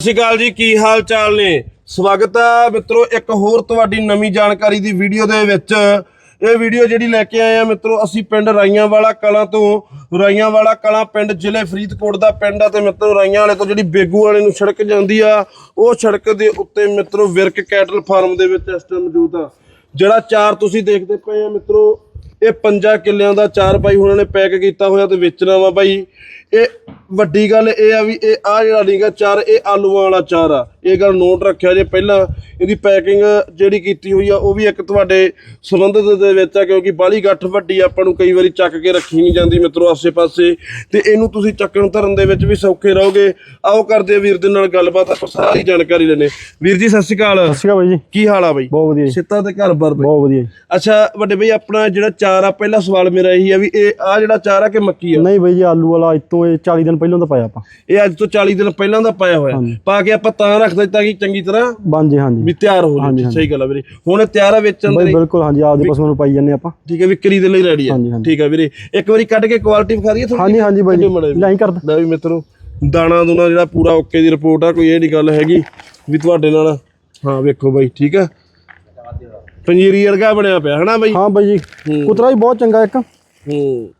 ਸਤਿ ਸ਼੍ਰੀ ਅਕਾਲ ਜੀ, ਕੀ ਹਾਲ ਚਾਲ ਨੇ? ਸਵਾਗਤ ਹੈ ਮਿੱਤਰੋ, ਇੱਕ ਹੋਰ ਤੁਹਾਡੀ ਨਵੀਂ ਜਾਣਕਾਰੀ ਦੀ ਵੀਡੀਓ ਦੇ ਵਿੱਚ। ਇਹ ਵੀਡੀਓ ਜਿਹੜੀ ਲੈ ਕੇ ਆਏ ਆ ਮਿੱਤਰੋ, ਅਸੀਂ ਪਿੰਡ ਰਾਈਆਂ ਵਾਲਾ ਕਲਾਂ ਤੋਂ। ਰਾਈਆਂ ਵਾਲਾ ਕਲਾਂ ਪਿੰਡ ਜ਼ਿਲ੍ਹੇ ਫਰੀਦਕੋਟ ਦਾ ਪਿੰਡ ਆ ਤੇ ਮਿੱਤਰੋ, ਰਾਈਆਂ ਵਾਲੇ ਤੋਂ ਜਿਹੜੀ ਬੇਗੂ ਵਾਲੇ ਨੂੰ ਸੜਕ ਜਾਂਦੀ ਆ, ਉਹ ਸੜਕ ਦੇ ਉੱਤੇ ਮਿੱਤਰੋ, ਵਿਰਕ ਕੈਟਲ ਫਾਰਮ ਦੇ ਵਿੱਚ ਇਸ ਟਾਈਮ ਮੌਜੂਦ ਆ। ਜਿਹੜਾ ਚਾਰ ਤੁਸੀਂ ਦੇਖਦੇ ਪਏ ਆ ਮਿੱਤਰੋ ਇਹ ਪੰਜਾਂ ਕਿੱਲਿਆਂ ਦਾ ਚਾਰ ਬਾਈ ਉਹਨਾਂ ਨੇ ਪੈਕ ਕੀਤਾ ਹੋਇਆ ਤੇ ਵੇਚਣਾ ਵਾ ਬਾਈ। ਇਹ ਵੱਡੀ ਗੱਲ ਇਹ ਆ ਵੀ ਇਹ ਆ ਜਿਹੜਾ ਨੀਗਾ ਚਾਰ ਇਹ ਆਲੂਆਂ ਵਾਲਾ ਚਾਰ ਆ। ਇਹ ਗੱਲ ਨੋਟ ਰੱਖਿਆ ਜੇ ਪਹਿਲਾਂ ਇਹਦੀ ਪੈਕਿੰਗ ਜਿਹੜੀ ਕੀਤੀ ਹੋਈ ਆ ਉਹ ਵੀ ਇੱਕ ਤੁਹਾਡੇ ਸੰਬੰਧਿਤ ਦੇ ਵਿੱਚ ਆ ਕਿਉਂਕਿ ਬਾਲੀ ਗੱਠ ਵੱਡੀ ਆਪਾਂ ਨੂੰ ਕਈ ਵਾਰੀ ਚੱਕ ਕੇ ਰੱਖੀ ਨਹੀਂ ਜਾਂਦੀ ਮਿੱਤਰੋ ਆਸੇ-ਪਾਸੇ। ਤੇ ਇਹਨੂੰ ਤੁਸੀਂ ਚੱਕਣ ਧਰਨ ਦੇ ਵਿੱਚ ਵੀ ਸੌਖੇ ਰਹੋਗੇ। ਆਓ ਕਰਦੇ ਆ ਵੀਰ ਦੇ ਨਾਲ ਗੱਲਬਾਤ ਆਪਾਂ ਸਾਰੀ ਜਾਣਕਾਰੀ ਲੈਣੇ ਵੀਰ ਜੀ ਸਤਿ ਸ਼੍ਰੀ ਅਕਾਲ। ਸਤਿ ਸ਼੍ਰੀ ਅਕਾਲ ਬਾਈ ਜੀ। ਕੀ ਹਾਲ ਆ ਬਾਈ? ਬਹੁਤ ਵਧੀਆ ਸਿੱਤਾ ਤੇ ਘਰ ਬਾਰ ਬਾਈ। ਬਹੁਤ ਵਧੀਆ ਅੱਛਾ ਵੱਡੇ ਬਈ ਆਪਣਾ ਜਿਹੜਾ ਚਾਰ ਆ ਪਹਿਲਾ ਸਵਾਲ ਮੇਰਾ ਇਹੀ ਆ ਵੀ ਇਹ ਆ ਜਿਹੜਾ ਚਾਰ ਆ ਕਿ ਮੱਕੀ ਆ? ਨਹੀਂ ਬਾਈ ਜੀ ਆਲੂ ਵਾਲਾ ਅੱਜ ਤੋਂ ਇਹ 40 ਦਿਨ ਪਹਿਲਾਂ ਦਾ ਪਾਇਆ ਆਪਾਂ। ਇਹ ਅੱਜ ਤੋਂ 40 ਦਿਨ ਪਹਿਲਾਂ ਦਾ ਪਾਇਆ ਹੋਇਆ। ਪਾ ਕੇ ਆਪਾਂ ਤਾਂ ਰੱਖ ਦਿੱਤਾ ਕਿ ਚੰਗੀ ਤਰ੍ਹਾਂ ਬਣ ਜੇ ਹਾਂਜੀ। ਵੀ ਤਿਆਰ ਹੋ ਜਾਵੇ ਸਹੀ ਗੱਲ ਆ ਵੀਰੇ। ਹੁਣ ਤਿਆਰ ਆ ਵੇਚਣ ਦੇ ਲਈ। ਬਿਲਕੁਲ ਹਾਂਜੀ ਆਪਦੇ ਪਸ਼ੂਆਂ ਨੂੰ ਪਾਈ ਜਾਂਦੇ ਆਪਾਂ। ਠੀਕ ਹੈ ਵਿਕਰੀ ਦੇ ਲਈ ਰੈਡੀ ਆ। ਠੀਕ ਹੈ ਵੀਰੇ। ਇੱਕ ਵਾਰੀ ਕੱਢ ਕੇ ਕੁਆਲਿਟੀ ਵਿਖਾ ਦਈਏ ਹਾਂਜੀ ਹਾਂਜੀ ਬਾਈ। ਜੀ। ਲਾਈ ਕਰਦਾ ਲੈ ਵੀ ਮਿੱਤਰੋ ਦਾਣਾ ਦੂਣਾ ਜਿਹੜਾ ਪੂਰਾ ਓਕੇ ਦੀ ਰਿਪੋਰਟ ਆ ਕੋਈ ਇਹ ਨਹੀਂ ਗੱਲ ਹੈਗੀ ਵੀ ਤੁਹਾਡੇ ਨਾਲ। ਹਾਂ ਵੇਖੋ ਬਾਈ ਠੀਕ ਆ। ਪੰਜੀਰੀ ਵਰਗਾ ਬਣਿਆ ਪਿਆ ਹਨਾ ਬਾਈ? ਹਾਂ ਬਾਈ ਜੀ। ਕੁਤਰਾ ਵੀ ਬਹੁਤ ਚੰਗਾ ਇੱਕ। ਹੂੰ।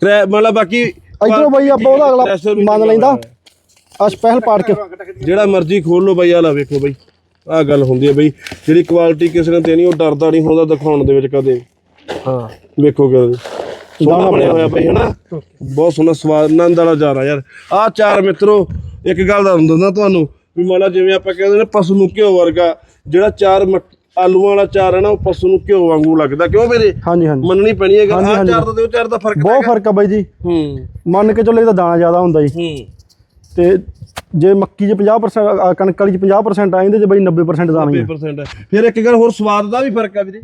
ਕ੍ਰੈ ਮਤਲਬ ਬਾਕੀ ਇਧਰੋਂ ਬਾਈ ਆਪਾਂ ਉਹਦਾ ਅਗਲਾ ਮੰਨ ਲੈਂਦਾ। ਆ ਸਪੈਸ਼ਲ ਪਾੜ ਕੇ। ਜਿਹੜਾ ਮਰਜ਼ੀ ਖੋਲ ਲਓ ਬਾਈ ਆ ਲਾ ਵੇਖੋ ਬਾਈ। ਆਹ ਗੱਲ ਹੁੰਦੀ ਹੈ ਬਾਈ। ਜਿਹੜੀ ਕੁਆਲਿਟੀ ਕਿਸੇ ਨੇ ਦੇਣੀ ਉਹ ਡਰਦਾ ਨਹੀਂ ਹੁੰਦਾ ਦਿਖਾਉਣ ਦੇ ਵਿੱਚ ਕਦੇ। ਹਾਂ। ਵੇਖੋ ਕਰ ਸੋਹਣਾ ਬਣਿਆ ਹੋਇਆ ਬਾਈ ਹਨਾ? ਬਹੁਤ ਸੋਹਣਾ ਸਵਾਦ ਆਨੰਦ ਵਾਲਾ ਜਾਰਾ ਯਾਰ। ਆਹ ਚਾਰ ਮਿੱਤਰੋ ਇੱਕ ਗੱਲ ਦਾ ਹੁੰਦਾ ਤੁਹਾਨੂੰ। ਵੀ ਮਾਲਾ ਜਿਵੇਂ ਆਪਾਂ ਕਹਿੰਦੇ ਨੇ ਪਸ਼ੂ ਨੂੰ ਘਿਓ ਵਰਗਾ ਜਿਹੜਾ ਚਾਰ ਆਲੂਆਂ ਵਾਲਾ ਚਾਰ ਹੈ ਨਾ ਉਹ ਪਸ਼ੂ ਨੂੰ ਘਿਓ ਵਾਂਗੂ ਲੱਗਦਾ। ਕਿਉਂ ਵੀਰੇ? ਹਾਂਜੀ ਹਾਂਜੀ। ਮੰਨਣੀ ਪੈਣੀ ਹੈ ਗੱਲ ਆਹ ਚਾਰ ਦਾ ਤੇ ਉਹ ਚਾਰ ਦਾ ਫ਼ਰਕ ਬਹੁਤ ਫ਼ਰਕ ਆ ਬਾਈ ਜੀ। ਹੂੰ। ਮੰਨ ਕੇ ਚੱਲੋ ਇਹਦਾ ਦਾਣਾ ਜ਼ਿਆਦਾ ਹੁੰਦਾ ਜੀ। ਹੂੰ। ਤੇ ਜੇ ਮੱਕੀ 'ਚ 50% ਆ, ਕਣਕ ਵਾਲੀ 'ਚ 50% ਆ ਇਹਦੇ 'ਚ ਬਾਈ 90% ਦਾਣਾ ਹੀ ਆ। 90% ਹੈ ਫਿਰ ਇੱਕ ਗੱਲ ਹੋਰ ਸਵਾਦ ਦਾ ਵੀ ਫ਼ਰਕ ਆ ਵੀਰੇ।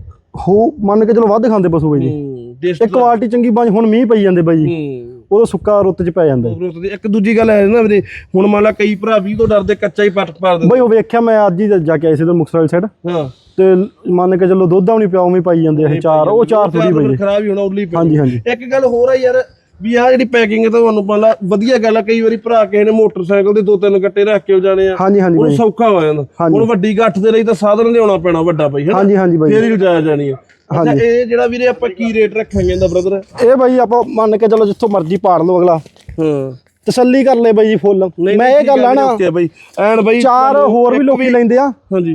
ਹੋ ਮੰਨ ਕੇ ਚਲੋ ਵੱਧ ਖਾਂਦੇ ਪਸ਼ੂ ਬਾਈ ਜੀ। ਹੂੰ ਟੇਸਟ ਇਹ ਕੁਆਲਿਟੀ ਚੰਗੀ ਬਣ ਹੁਣ ਮੀਂਹ ਪਈ ਜਾਂਦੇ ਬਾਈ ਜੀ। ਹੂੰ। ਉਦੋਂ ਸੁੱਕਾ ਰੁੱਤ 'ਚ ਪੈ ਜਾਂਦਾ। ਉਪਰੋਂ ਦੀ। ਇੱਕ ਦੂਜੀ ਗੱਲ ਹੈ ਨਾ ਵੀਰੇ ਹੁਣ ਮੰਨ ਲਾ ਕਈ ਭਰਾ ਵੀ ਤੋਂ ਡਰਦੇ ਕੱਚਾ ਹੀ ਪੱਟ ਪਾ ਦਿੰਦੇ। ਬਈ ਉਹ ਵੇਖਿਆ ਮੈਂ ਅੱਜ ਹੀ ਜਾ ਕੇ ਆਏ ਸੀ ਤੇ ਮੁਕਤਸਰ ਵਾਲੀ ਸਾਈਡ ਹਾਂ। ਤੇ ਮੰਨ ਕੇ ਚੱਲੋ ਦੁੱਧ ਆਉਣੀ ਪਿਆ ਉਵੇਂ ਪਾਈ ਜਾਂਦੇ ਇਹ ਚਾਰ ਉਹ ਚਾਰ ਥੋੜੀ ਬਈ। ਜੀ। ਖਰਾਬ ਹੀ ਹੋਣਾ ਉਰਲੀ ਪੈ ਹਾਂਜੀ ਹਾਂਜੀ। ਇੱਕ ਗੱਲ ਹੋਰ ਆ ਯਾਰ ਵੀ ਆ ਜਿਹੜੀ ਪੈਕਿੰਗ ਹੈ ਤੁਹਾਨੂੰ ਮੰਨ ਲਾ ਵਧੀਆ ਗੱਲ ਆ ਕਈ ਵਾਰੀ ਭਰਾ ਕਿਸੇ ਨੇ ਮੋਟਰਸਾਈਕਲ ਦੇ ਦੋ ਤਿੰਨ ਗੱਟੇ ਰੱਖ ਕੇ ਜਾਣੇ ਆ। ਹਾਂਜੀ ਸੌਖਾ ਹੋ ਜਾਂਦਾ। ਹੁਣ ਵੱਡੀ ਗੱਠ ਦੇ ਲਈ ਤਾਂ ਸਾਧਨ ਲਿਆਉਣਾ ਪੈਣਾ ਵੱਡਾ ਬਾਈ ਹਾਂਜੀ ਹਾਂਜੀ ਬਾਈ। ਫੇਰ ਹੀ ਜਾਇਆ ਜਾਣੀ ਆ। ਅੱਛਾ ਇਹ ਜਿਹੜਾ ਵੀਰੇ ਆਪਾਂ ਕੀ ਰੇਟ ਰੱਖਾਂਗੇ ਇਹਦਾ ਬ੍ਰਦਰ ਇਹ ਬਾਈ ਆਪਾਂ ਮੰਨ ਕੇ ਚੱਲੋ ਜਿੱਥੋਂ ਮਰਜ਼ੀ ਪਾੜ ਲਓ ਅਗਲਾ। ਹਾਂ। ਤਸੱਲੀ ਕਰ ਲੈ ਬਾਈ ਜੀ ਫੁੱਲ। ਮੈਂ ਇਹ ਗੱਲ ਆ ਨਾ ਓਕੇ ਬਾਈ। ਐਨ ਬਾਈ ਚਾਰ ਹੋਰ ਵੀ ਲੋਕੀ ਲੈਂਦੇ ਆ।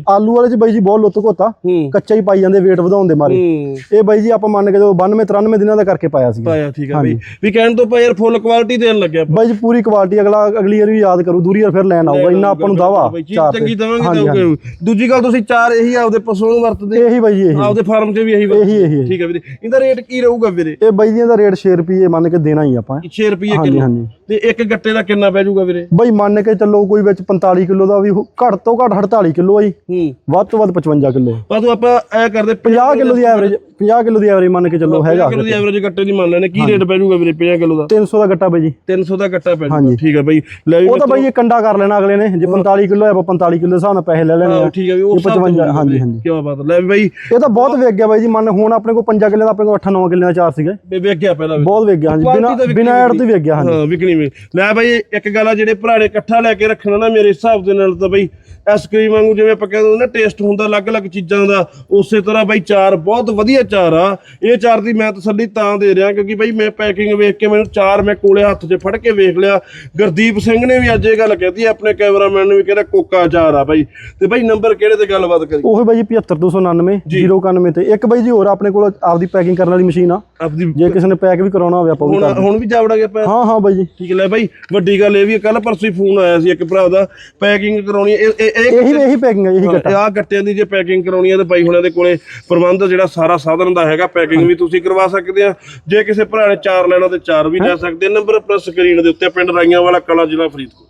ਆਲੂ ਵਾਲੇ ਚ ਬਾਈ ਜੀ ਬਹੁਤ ਲੁੱਤ ਘੋਤਾ। ਕੱਚਾ ਹੀ ਪਾਈ ਜਾਂਦੇ weight ਵਧਾਉਣ ਦੇ ਮਾਰੇ। ਇਹ ਬਾਈ ਜੀ ਆਪਾਂ ਮੰਨ ਕੇ ਜਦੋਂ 92 93 ਦਿਨਾਂ ਦਾ ਕਰਕੇ ਪਾਇਆ ਸੀ ਪਾਇਆ ਠੀਕ ਆ ਬਈ। ਵੀ ਕਹਿਣ ਤੋਂ ਪਾ ਯਾਰ ਫੁੱਲ ਕੁਆਲਿਟੀ ਦੇਣ ਲੱਗਿਆ ਬਾਈ ਜੀ ਪੂਰੀ ਕੁਆਲਿਟੀ ਅਗਲਾ ਅਗਲੀ ਵਾਰ ਵੀ ਯਾਦ ਕਰੂ ਦੂਰੀ ਵਾਰ ਫਿਰ ਲੈਣ ਆਊਗਾ ਇੰਨਾ ਆਪਾਂ ਨੂੰ ਦਾਵਾ ਚੰਗੀ। ਦਵਾਂਗੇ okay। ਦੂਜੀ ਗੱਲ ਤੁਸੀਂ ਚਾਰ ਇਹੀ ਆਪਦੇ ਪਸ਼ੂਆਂ ਨੂੰ ਵਰਤਦੇ। ਇਹੀ ਬਾਈ ਜੀ ਇਹੀ। ਆਪਦੇ ਫਾਰਮ 'ਚ ਵੀ ਇਹੀ ਇਹੀ ਇਹੀ ਠੀਕ ਹੈ ਵੀਰੇ। ਇਹਦਾ ਰੇਟ ਕੀ ਰਹੂਗਾ ਵੀਰੇ? ਇਹ ਬਾਈ ਜੀ ਦਾ ਰੇਟ 6 ਰੁਪਏ ਮੰਨ ਕੇ ਦੇਣਾ ਹੀ ਆਪਾਂ। 6 ਰੁਪਏ ਕਿਲੋ। ਤੇ ਇੱਕ ਗੱਟੇ ਦਾ ਕਿੰਨਾ ਪੈ ਜਾਊਗਾ ਵੀਰੇ? ਬਾਈ ਮੰਨ ਕੇ ਚੱਲੋ ਕੋਈ ਵਿੱਚ 45 ਕਿਲੋ ਦਾ ਵੀ ਹੋ- ਘੱਟ ਤੋਂ ਘੱਟ 48 ਕਿਲੋ ਆ ਜੀ। ਹੂੰ। ਵੱਧ ਤੋਂ ਵੱਧ 55 ਕਿਲੋ। ਪਰ ਤੂੰ ਆਪਾਂ ਐ ਕਰਦੇ 50 ਕਿਲੋ ਦੀ ਐਵਰੇਜ 50 ਕਿਲੋ ਦੀ ਐਵਰੇਜ ਮੰਨ ਕੇ ਚੱਲੋ ਹੈਗਾ। ਕਿਲੋ ਦੀ ਐਵਰੇਜ ਗੱਟੇ ਦੀ ਮੰਨ ਲੈਣੇ ਕੀ ਰੇਟ ਪੈ ਜਾਊਗਾ ਵੀਰੇ 50 ਕਿਲੋ ਦਾ? 300 ਦਾ ਗੱਟਾ ਬਾਈ ਜੀ। 300 ਦਾ ਗੱਟਾ ਪੈ ਜਾਊਗਾ। ਠੀਕ ਹੈ ਬਾਈ। ਲੈ ਵੀ ਉਹ ਤਾਂ ਬਾਈ ਇਹ ਕੰਡਾ ਕਰ ਲੈਣਾ ਅਗਲੇ ਨੇ। ਜੇ 45 ਕਿਲੋ ਹੈ ਆਪਾਂ 45 ਕਿਲੋ ਦੇ ਹਿਸਾਬ ਨਾਲ ਪੈਸੇ ਲੈ ਲੈਣੇ ਆ ਠੀਕ ਹੈ ਵੀ ਉਹ ਇਹ 55 ਹਾਂਜੀ ਹਾਂਜੀ। ਕੀ ਬਾਤ ਲੈ ਵੀ ਬਾਈ ਇਹ ਤਾਂ ਬਹੁਤ ਵੇਗ ਗਿਆ ਬਾਈ ਜੀ। ਮੰਨ ਹੁਣ ਆਪਣੇ ਕੋਲ 5 ਕਿੱਲੇ ਦਾ ਆਪਣੇ ਕੋਲ 8-9 ਕਿੱਲੇ ਦਾ ਚਾਰ ਸੀਗੇ। ਵੇਖ ਗਿਆ ਪਹਿਲਾਂ। ਬਹੁਤ ਵੇਗ ਗਿਆ ਹਾਂਜੀ। ਬਿਨਾ ਬਿਨਾ ਐਡ ਤੋਂ ਵੇਗ ਗਿਆ ਹਾਂਜੀ। ਹਾਂ ਵਿਕਣੀ ਵੀ। ਲੈ ਬਾਈ ਇੱਕ ਗੱਲ ਆ ਜਿਹੜੇ ਭਰਾੜੇ ਇਕੱਠਾ ਲੈ ਕੇ ਰੱਖਣਾ ਨਾ ਮੇਰੇ ਹਿਸਾਬ ਦੇ ਨਾਲ ਤਾਂ ਬਾਈ ਆਈਸਕ੍ਰੀਮ ਵਾਂਗੂ ਜਿਵੇਂ ਆਪਾਂ ਕਹਿੰਦੇ ਹੁੰਦੇ ਨਾ ਟੇਸਟ ਹੁੰਦਾ ਅਲੱਗ-ਅਲੱਗ ਚੀਜ਼ਾਂ ਦਾ। ਉਸੇ ਤਰ੍ਹਾਂ ਬਾਈ ਚਾਰ ਬਹੁਤ ਵਧੀਆ ਚਾਰ ਆ। ਇਹ ਚਾਰ ਦੀ ਮੈਂ ਤਸੱਲੀ ਤਾਂ ਦੇ ਰਿਹਾ ਕਿਉਂਕਿ ਬਾਈ ਮੈਂ ਪੈਕਿੰਗ ਵੇਖ ਕੇ ਮੈਨੂੰ ਚਾਰ ਮੈਂ ਕੋਲੇ ਹੱਥ 'ਚ ਫੜ ਕੇ ਵੇਖ ਲਿਆ। ਗੁਰਦੀਪ ਸਿੰਘ ਨੇ ਵੀ ਅੱਜ ਇਹ ਗੱਲ ਕਹਿਤੀ ਆਪਣੇ ਕੈਮਰਾਮੈਨ ਨੂੰ ਵੀ ਕਹਿੰਦਾ ਕੋਕਾ ਚਾਰ ਆ ਬਾਈ। ਤੇ ਬਾਈ ਨੰਬਰ ਕਿਹੜੇ ਤੇ ਗੱਲਬਾਤ ਕਰੀ ਉਹ ਬਾਈ ਜੀ 75299 091 ਤੇ। ਇੱਕ ਬਾਈ ਜੀ ਹੋਰ ਆਪਣੇ ਕੋਲ ਆਪਦੀ ਪੈਕਿੰਗ ਕਰਨ ਵਾਲੀ ਮਸ਼ੀਨ ਆ। ਆਪਦੀ ਜੇ ਕਿਸੇ ਨੇ ਪੈਕ ਵੀ ਕਰਾਉਣਾ ਹੋਵੇ ਆਪਾਂ ਉਹ ਵੀ ਹੁਣ ਹੁਣ ਵੀ ਜਾਵੜਾ ਗਿਆ ਪੈ ਹਾਂ ਹਾਂ ਬਾਈ ਜੀ। ਠੀਕ ਲੈ ਬਾਈ ਵੱਡੀ ਗੱਲ ਇਹ ਵੀ ਕੱਲ ਪਰਸੋਂ ਹੀ ਫੋਨ ਆਇਆ ਸੀ ਇੱਕ ਭਰਾ ਦਾ ਪੈਕਿੰਗ ਕਰਾਉਣੀ ਹੈ। ਇਹ ਇਹ- ਇਹ ਇਹੀ ਇਹੀ ਪੈਕਿੰਗ ਹੈ ਇਹੀ ਗੱਟਾ ਆ ਗੱਟਿਆਂ ਦੀ ਜੇ ਪੈਕਿੰਗ ਕਰਾਉਣੀ ਹੈ ਤੇ ਬਾਈ ਹੁਣਾਂ ਦੇ ਕੋਲੇ ਪ੍ਰਬੰਧ ਜਿਹੜਾ ਸਾਰਾ ਸਾਧਨ ਦਾ ਹੈਗਾ ਪੈਕਿੰਗ ਵੀ ਤੁਸੀਂ ਕਰਵਾ ਸਕਦੇ ਆ। ਜੇ ਕਿਸੇ ਭਰਾ ਨੇ ਚਾਰ ਲੈਣਾ ਤੇ ਚਾਰ ਵੀ ਲੈ ਸਕਦੇ ਆ। ਨੰਬਰ ਆਪਣਾ ਸਕਰੀਨ ਦੇ ਉੱਤੇ ਪਿੰਡ ਰਾਈਆਂ ਵਾਲਾ ਕਲਾ ਜ਼ਿਲ੍ਹਾ ਫਰੀਦਕੋਟ।